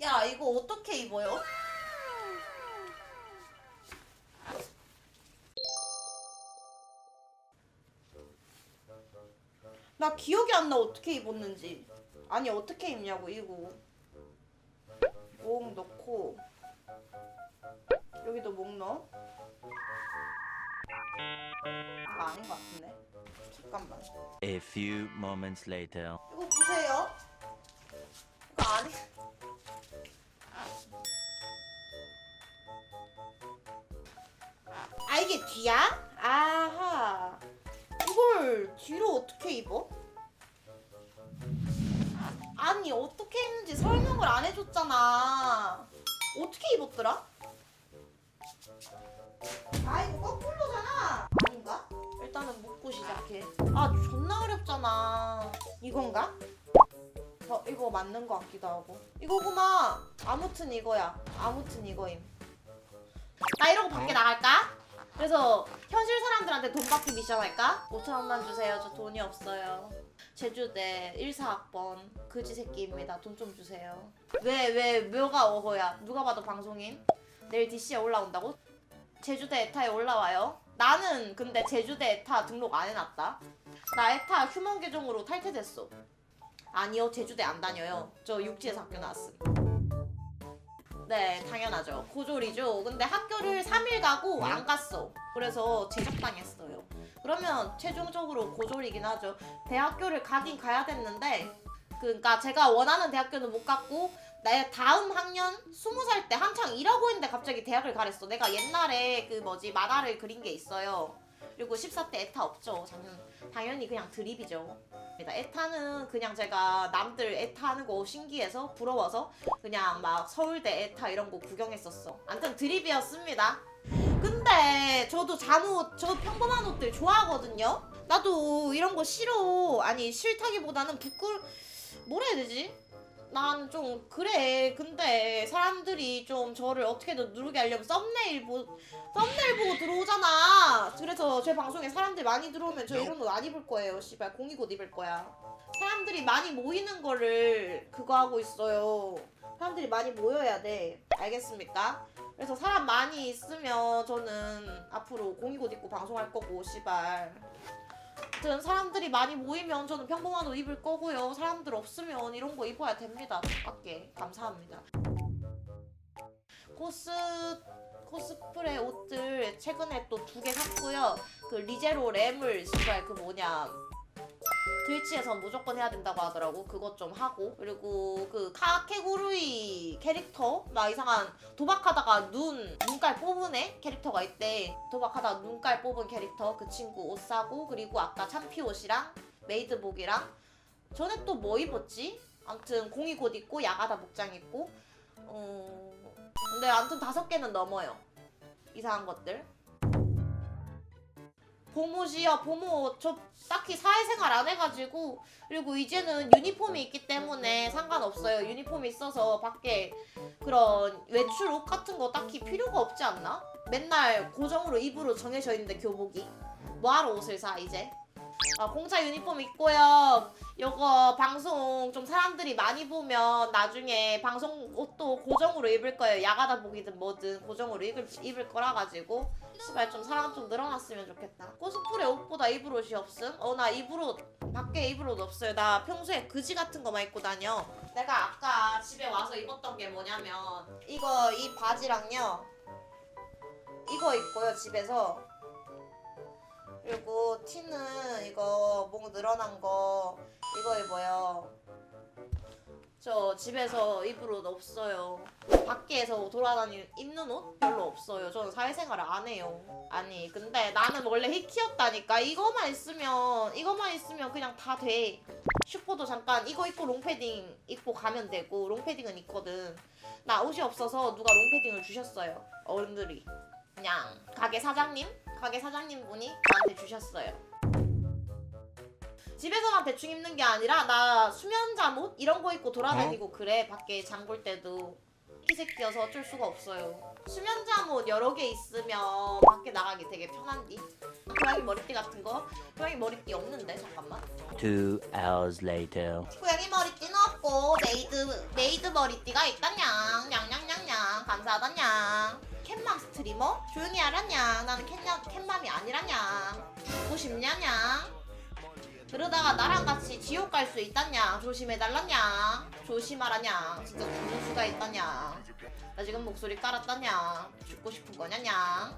야 이거 어떻게 입어요? 나 기억이 안 나 어떻게 입었는지. 아니 어떻게 입냐고 이거. 목 넣고. 여기도 목 넣어? 아 아닌 것 같은데? 잠깐만. A few moments later. 뒤야? 아하 이걸 뒤로 어떻게 입어? 아니 어떻게 입는지 설명을 안 해줬잖아 어떻게 입었더라? 아 이거 거꾸로잖아 아닌가? 일단은 묶고 시작해 아 존나 어렵잖아 이건가? 어 이거 맞는 거 같기도 하고 이거구나 아무튼 이거야 아무튼 이거임 나 이러고 밖에 나갈까? 그래서 현실 사람들한테 돈 받기 미션 할까? 5천 원만 주세요. 저 돈이 없어요. 제주대 14학번 그지 새끼입니다. 돈 좀 주세요. 왜왜 뭐가 어허야? 누가 봐도 방송인? 내일 DC에 올라온다고? 제주대 에타에 올라와요. 나는 근데 제주대 에타 등록 안 해놨다. 나 에타 휴먼 계정으로 탈퇴됐어. 아니요 제주대 안 다녀요. 저 육지에서 학교 나왔음. 네, 당연하죠. 고졸이죠. 근데 학교를 3일 가고 안 갔어. 그래서 제적당했어요. 그러면 최종적으로 고졸이긴 하죠. 대학교를 가긴 가야 됐는데, 그러니까 제가 원하는 대학교는 못 갔고, 내 다음 학년 20살 때 한창 일하고 있는데 갑자기 대학을 가랬어. 내가 옛날에 그 뭐지 만화를 그린 게 있어요. 그리고 14대 에타 없죠. 당연, 당연히 그냥 드립이죠. 에타는 그냥 제가 남들 에타 하는 거 신기해서 부러워서 그냥 막 서울대 에타 이런 거 구경했었어. 아무튼 드립이었습니다. 근데 저도 잠옷, 저 평범한 옷들 좋아하거든요. 나도 이런 거 싫어. 아니 싫다기보다는 부끄 뭐라 해야 되지? 난좀 그래. 근데 사람들이 좀 저를 어떻게든 누르게 하려면 썸네일 보 썸네일 보고 들어오잖아. 그래서 제 방송에 사람들 많이 들어오면 저 이런 옷 안 입을 거예요. 씨발 공익 옷 입을 거야. 사람들이 많이 모이는 거를 그거 하고 있어요. 사람들이 많이 모여야 돼. 알겠습니까? 그래서 사람 많이 있으면 저는 앞으로 공익 옷 입고 방송할 거고, 씨발. 아무튼 사람들이 많이 모이면 저는 평범한 옷 입을 거고요. 사람들 없으면 이런 거 입어야 됩니다. 똑같게. 감사합니다. 코스 코스프레 옷들 최근에 또 두 개 샀고요. 그 리제로 램을 씨발 그 뭐냐 트위치에서 무조건 해야 된다고 하더라고. 그것 좀 하고 그리고 그 카케구루이 캐릭터 막 이상한 도박하다가 눈 눈깔 뽑은 애 캐릭터가 있대. 도박하다가 눈깔 뽑은 캐릭터 그 친구 옷 사고 그리고 아까 참피 옷이랑 메이드복이랑 전에 또 뭐 입었지? 아무튼 공익 옷 입고 야가다 복장 입고 어 근데 아무튼 다섯 개는 넘어요. 이상한 것들. 봄옷이요. 봄옷 저 딱히 사회생활 안 해가지고 그리고 이제는 유니폼이 있기 때문에 상관없어요. 유니폼이 있어서 밖에 그런 외출 옷 같은 거 딱히 필요가 없지 않나? 맨날 고정으로 입으로 정해져 있는데 교복이 뭐하러 옷을 사 이제? 아, 공차 유니폼 있고요. 요거 방송 좀 사람들이 많이 보면 나중에 방송 옷도 고정으로 입을 거예요. 야가다 복이든 뭐든 고정으로 입을, 입을 거라 가지고 씨발 좀 사람 좀 늘어났으면 좋겠다. 코스프레 옷보다 입을 옷이 없음? 어 나 입을 옷 밖에 입을 옷 없어요. 나 평소에 그지 같은 거만 입고 다녀. 내가 아까 집에 와서 입었던 게 뭐냐면 이거 이 바지랑요. 이거 입고요 집에서 그리고 티는 늘어난 거 이거 입어요. 저 집에서 입을 옷 없어요. 밖에서 돌아다니는 입는 옷 별로 없어요. 저는 사회생활을 안 해요. 아니 근데 나는 원래 히키였다니까 이거만 있으면 이거만 있으면 그냥 다 돼. 슈퍼도 잠깐 이거 입고 롱패딩 입고 가면 되고 롱패딩은 있거든. 나 옷이 없어서 누가 롱패딩을 주셨어요. 어른들이. 그냥 가게 사장님? 가게 사장님 분이 나한테 주셨어요. 집에서만 대충 입는 게 아니라 나 수면 잠옷 이런 거 입고 돌아다니고 그래. 밖에 장 볼 때도. 희새끼여서 어쩔 수가 없어요. 수면 잠옷 여러 개 있으면 밖에 나가기 되게 편한디. 고양이 머리띠 같은 거? 고양이 머리띠 없는데? 잠깐만. Two hours later. 고양이 머리띠는 없고 메이드 메이드 머리띠가 있다냥 냥냥냥냥. 감사하다냥. 캣맘 스트리머? 조용히 하라냥. 나는 캣맘 캣맘이 아니라냥. 죽고 싶냐냥 그러다가 나랑 같이 지옥 갈 수 있다냥 조심해달라냥 조심하라냥 진짜 죽는 수가 있다냥 나 지금 목소리 깔았다냥 죽고 싶은 거냐냥